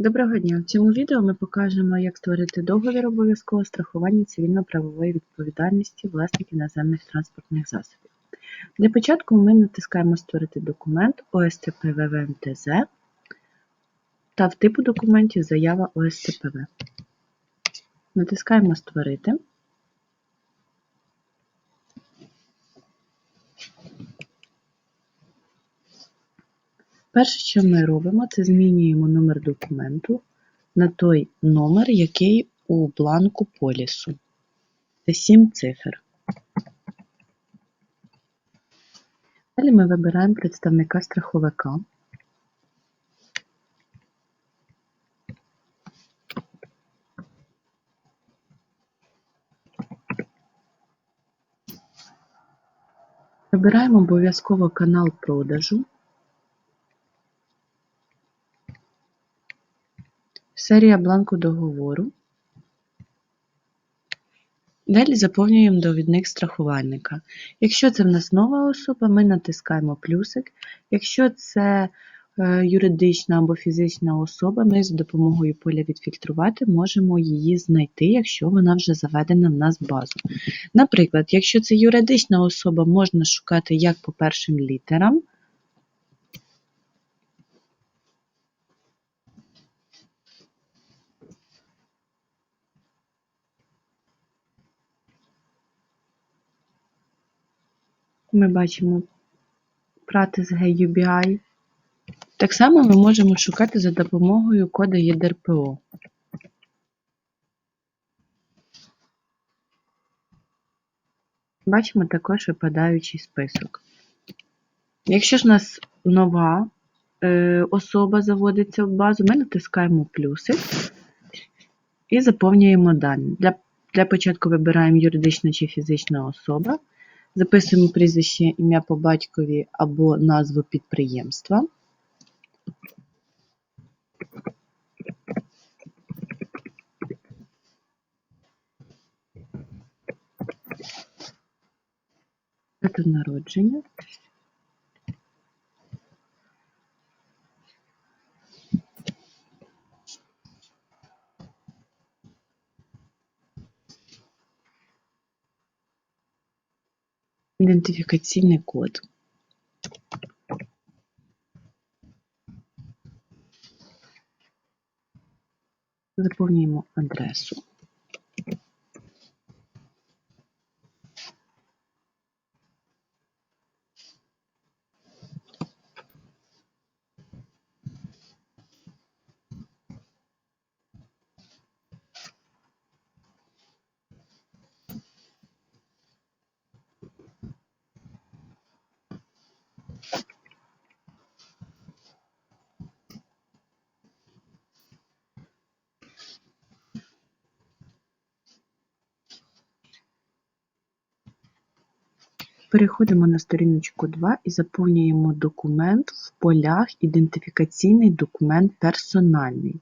Доброго дня! В цьому відео ми покажемо, як створити договір обов'язкового страхування цивільно-правової відповідальності власників наземних транспортних засобів. Для початку ми натискаємо Створити документ ОСТПВ-ВМТЗ та в типу документів Заява ОСТПВ. Натискаємо Створити. Перше, що ми робимо, це змінюємо номер документу на той номер, який у бланку полісу. Це 7 цифр. Далі ми вибираємо представника страховика. Вибираємо обов'язково канал продажу. Серія бланку договору. Далі заповнюємо довідник страхувальника. Якщо це в нас нова особа, ми натискаємо плюсик. Якщо це е, юридична або фізична особа, ми за допомогою поля відфільтрувати можемо її знайти, якщо вона вже заведена в нас базу. Наприклад, якщо це юридична особа, можна шукати як по першим літерам. Ми бачимо Pratis GUBI. Так само ми можемо шукати за допомогою кода ЄДРПО. Бачимо також випадаючий список. Якщо ж у нас нова е, особа заводиться в базу, ми натискаємо плюсик і заповнюємо дані. Для, Для початку вибираємо юридична чи фізична особа. Записуємо прізвище, ім'я по батькові або назву підприємства. Дату народження. Ідентифікаційний код. Заповнюємо адресу. Переходимо на сторіночку 2 і заповнюємо документ в полях Ідентифікаційний документ персональний.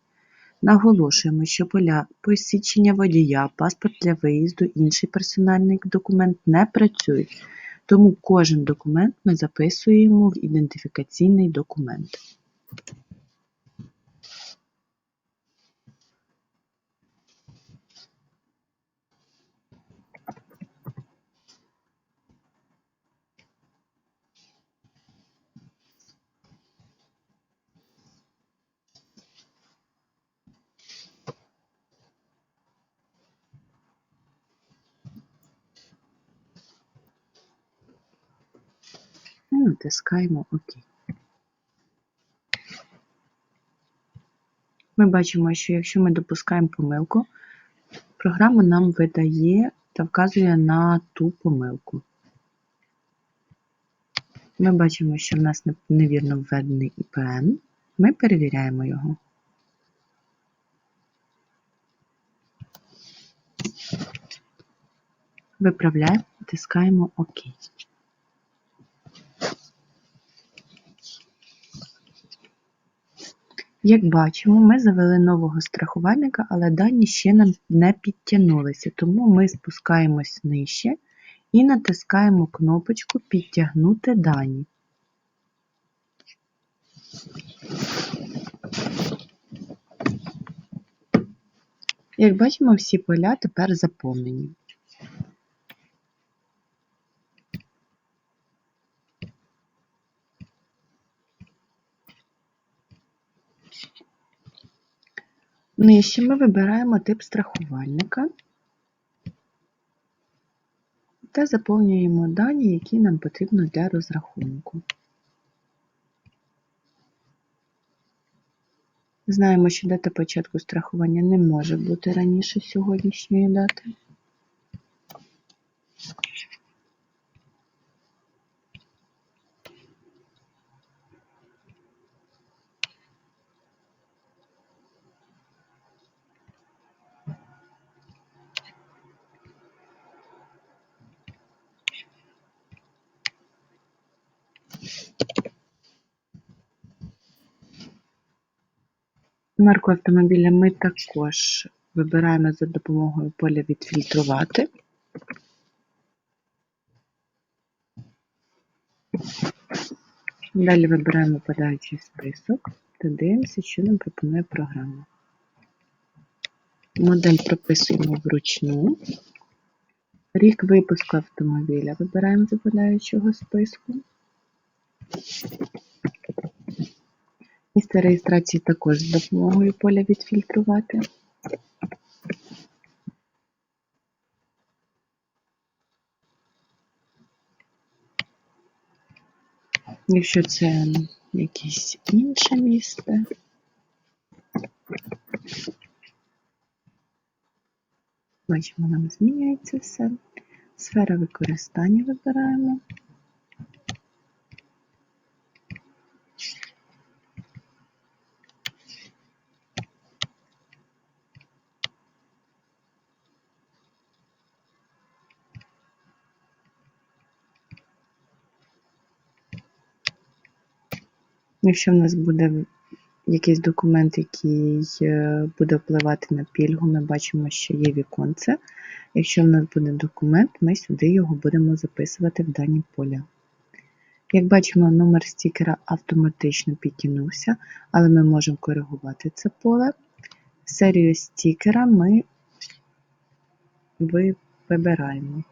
Наголошуємо, що поля посвідчення водія, паспорт для виїзду, інший персональний документ не працюють, тому кожен документ ми записуємо в ідентифікаційний документ. І натискаємо ОК. Ми бачимо, що якщо ми допускаємо помилку, програма нам видає та вказує на ту помилку. Ми бачимо, що в нас невірно введений IPN. Ми перевіряємо його. Виправляємо, натискаємо ОК. Як бачимо, ми завели нового страхувальника, але дані ще нам не підтягнулися, тому ми спускаємось нижче і натискаємо кнопочку Підтягнути дані. Як бачимо, всі поля тепер заповнені. Нижче ми вибираємо тип страхувальника та заповнюємо дані, які нам потрібно для розрахунку. Знаємо, що дата початку страхування не може бути раніше сьогоднішньої дати. Марку автомобіля ми також вибираємо за допомогою поля відфільтрувати. Далі вибираємо подаючий список та дивимося, що нам пропонує програма. Модель прописуємо вручну. Рік випуску автомобіля вибираємо з подаючого списку. Місце реєстрації також з допомогою поля відфільтрувати. Якщо це якесь інше місце. Бачимо, нам змінюється все. Сфера використання вибираємо. Якщо в нас буде якийсь документ, який е, буде впливати на пільгу, ми бачимо, що є віконце. Якщо в нас буде документ, ми сюди його будемо записувати в дані поля. Як бачимо, номер стікера автоматично підтягнувся, але ми можемо коригувати це поле. Серію стікера ми вибираємо.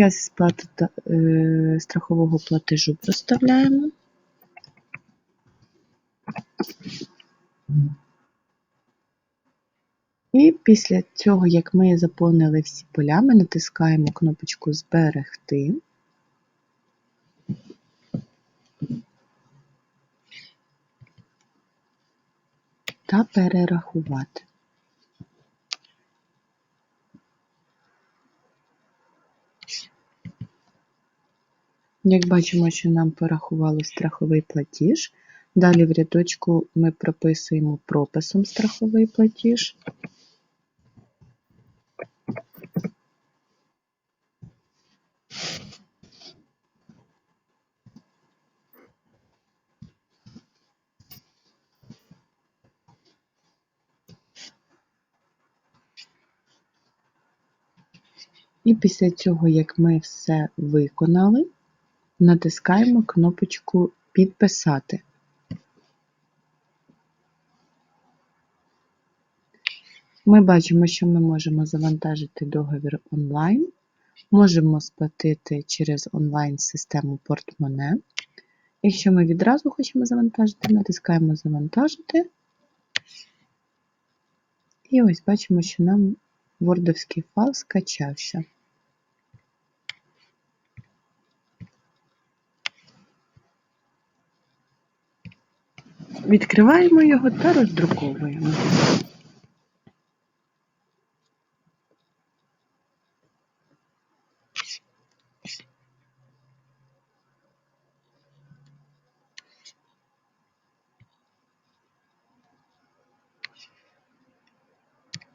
Час сплати е, страхового платежу проставляємо. І після цього, як ми заповнили всі поля, ми натискаємо кнопочку Зберегти. Та перерахувати. Як бачимо, що нам порахували страховий платіж. Далі в рядочку ми прописуємо прописом страховий платіж. І після цього, як ми все виконали, натискаємо кнопочку Підписати. Ми бачимо, що ми можемо завантажити договір онлайн, можемо сплатити через онлайн-систему портмоне. Якщо ми відразу хочемо завантажити, натискаємо Завантажити. І ось бачимо, що нам вордовський файл скачався. Відкриваємо його та роздруковуємо.